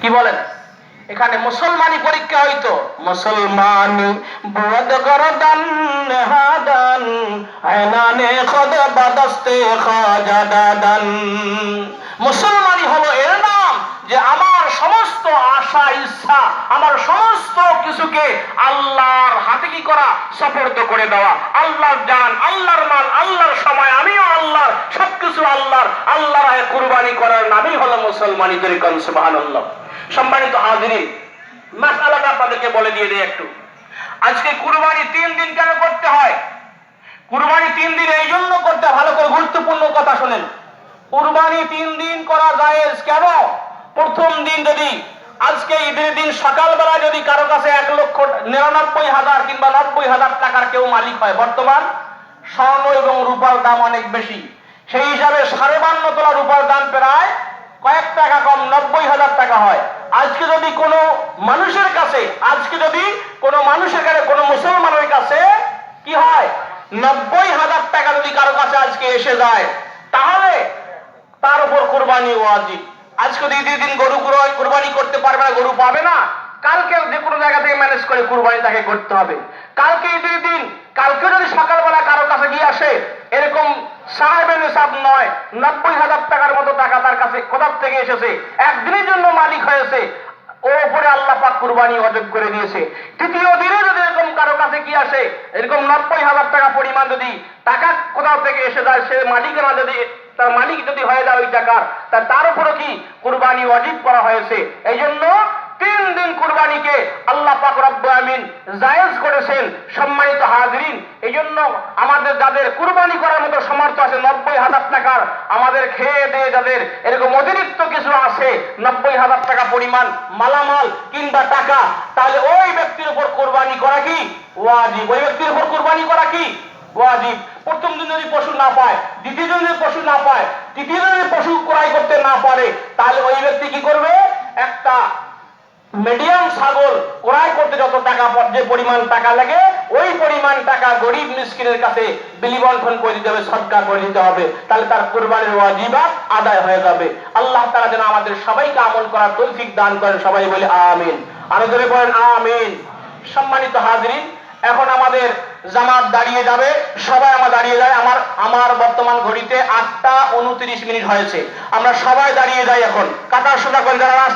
কি বলেন? এখানে মুসলমানি পরীক্ষা হইতো। মুসলমানি বুয়দ গরদান হাদান আয়নানে খদ বাদস্তে খাজাদাদান মুসলমানি হলো এর নাম যে আমার সমস্ত আশা, ইচ্ছা, আমার সমস্ত কিছুকে আল্লাহর হাতে কি করা? সফর্দ করে দেওয়া। আল্লাহর জান, আল্লাহর মাল, আল্লাহর সময়, আমিও আল্লাহর সবকিছু আল্লাহর রাহে কুরবানি করার নামই হলো মুসলমানি তরিকন, সুবহানাল্লাহ। সম্মানিত হাজিরিন, মাসালাটা আপনাদেরকে বলে দিয়ে দিই একটু। আজকে কুরবানি তিন দিন কেন করতে হয়? কুরবানি তিন দিন এই জন্য করতে ভালো করে গুরুত্বপূর্ণ কথা শোনেন। কুরবানি তিন দিন করা জায়েজ কেন? প্রথম দিন যদি আজকে ঈদের দিন সকালবেলা যদি কারও কাছে এক লক্ষ নিরানব্বই হাজার কিংবা নব্বই হাজার টাকার কেউ মালিক হয়, বর্তমান স্বর্ণ এবং রূপার দাম অনেক বেশি। সেই হিসাবে সাড়ে বান্ন তোলা রূপার দাম প্রায় কয়েক টাকা কম, নব্বই হাজার টাকা হয়। আজকে যদি কোনো মানুষের কাছে, আজকে যদি কোনো মানুষের কাছে, কোনো মুসলমানের কাছে কি হয়? নব্বই হাজার টাকা যদি কারও কাছে আজকে এসে যায়, তাহলে তার উপর কোরবানি ওয়াজিব। আজকে ঈদের দিন গরু কুরবানি কোরবানি করতে পারবে না, গরু পাবে না। কালকে যে কোনো জায়গা থেকে ম্যানেজ করে কুরবানি তাকে করতে হবে। কালকে ঈদের দিন কালকে যদি সকালবেলা কারও কাছে গিয়ে আসে এরকম হিসাব নয়। নব্বই হাজার টাকার মতো টাকা তার কাছে কোথার থেকে এসেছে? একদিনের জন্য মালিক হয়েছে। ওর উপরে আল্লাহ পাক কুরবানি অযোগ করে দিয়েছে। তৃতীয় দিনে যদি এরকম কারও কাছে কি আসে, এরকম নব্বই হাজার টাকা পরিমাণ যদি টাকা কোথাও থেকে এসে যায়, সে মালিকেরা যদি তার মালিক যদি হয়ে যায় ওই টাকার, তা তার উপরে কি কুরবানি অজিব করা হয়েছে? এই জন্য তিন দিন কুরবানিকে আল্লাহ পাক রব্বুল আমিন জায়েজ করেছেন সম্মানিত হাজরিন। এই জন্য আমাদের যাদের কুরবানি করার মতো সামর্থ্য আছে নব্বই হাজার টাকার আমাদের খেয়ে দিয়ে যাদের এরকম অতিরিক্ত কিছু আছে, নব্বই হাজার টাকা পরিমাণ মালামাল কিংবা টাকা, তাহলে ওই ব্যক্তির উপর কোরবানি করা কি? ওয়াজিব। ওই ব্যক্তির উপর কোরবানি করা কি? প্রথম দিন যদি পশু না পায়, দ্বিতীয় দিন যদি পশু না পায়, তৃতীয় দিন যদি পশু ক্রয় করতে না পারে, তাহলে ওই ব্যক্তি কি করবে? একটা মিডিয়াম ছাগল ক্রয় করতে যত টাকা, যে পরিমাণ টাকা লাগে ওই পরিমাণ টাকা গরিব মিসকিনের কাছে বিলি বন্টন করে দিতে হবে, সৎকার করে দিতে হবে। তাহলে তার কোরবানির ওয়াজিবাত আদায় হয়ে যাবে। আল্লাহ তাআলা যেন আমাদের সবাইকে আমল করার তৌফিক দান করেন, সবাই বলে আমিন। আরও ধরে বলেন আমিন। সম্মানিত হাজরিন, এখন আমাদের জামাত দাঁড়িয়ে যাবে, সবাই আমার দাঁড়িয়ে যায়। আমার আমার বর্তমান ঘড়িতে আটটা উনত্রিশ মিনিট হয়েছে। আমরা সবাই দাঁড়িয়ে যাই এখন। কাটার সোজা করে যারা